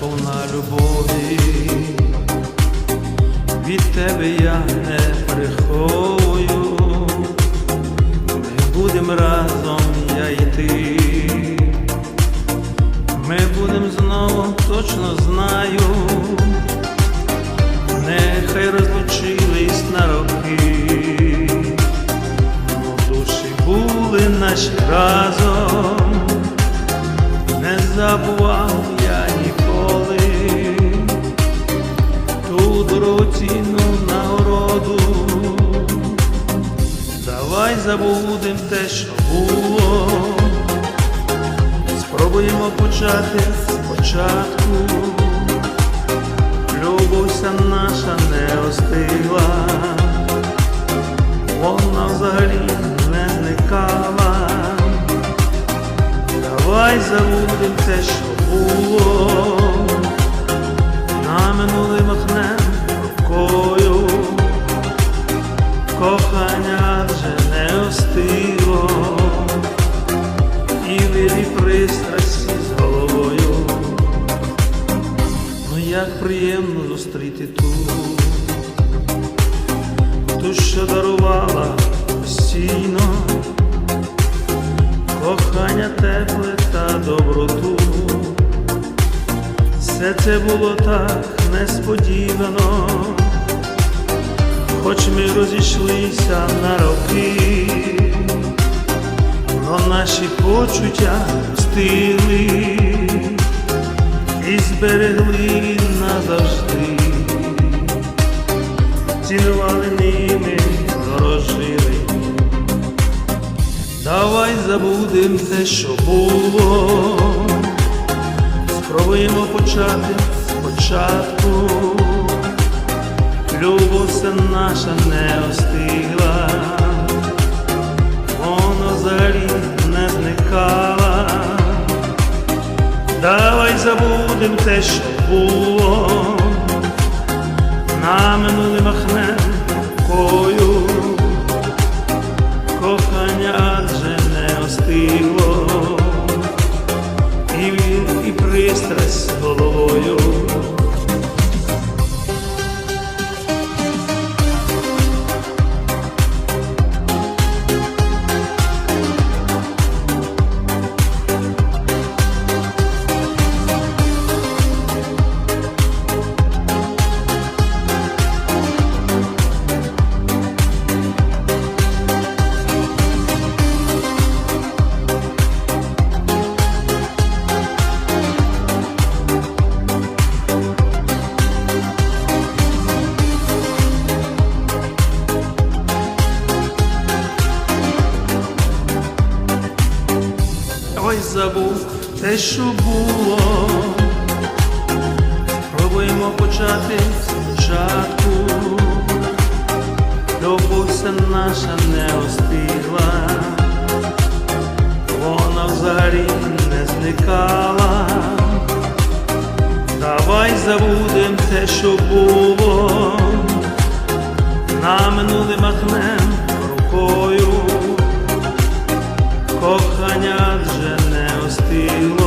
повна любові, від тебе я не приховую, ми будем разом я і ти, ми будем знову точно знаю, нехай розлучились на роки, но душі були наші разом. Не забував дорогоцінну нагороду. Давай забудем те, що було, спробуємо почати спочатку. Любовся наша не остигла, вона взагалі не зникала. Давай забудем те, що було, кохання вже не остило, і вірі пристрасті з головою. Ну як приємно зустріти ту, ту, що дарувала постійно кохання тепле та доброту. Все це було так несподівано, хоч ми розійшлися на роки, но наші почуття встигли і зберегли назавжди, цінували ними, дорожили. Давай забудем те, що було, спробуємо почати спочатку. Любов вся наша не остигла, вона взагалі не зникала. Давай забудем те, що було, на минуле махнем рукою кохання адже не остигло, і вір, і пристрасть з головою. й забув те, що було. Пробуємо почати спочатку, Добувся наша не остигла, вона взагалі не зникала. Давай забудем те, що було, на минуле махнем рукою, кохання вже still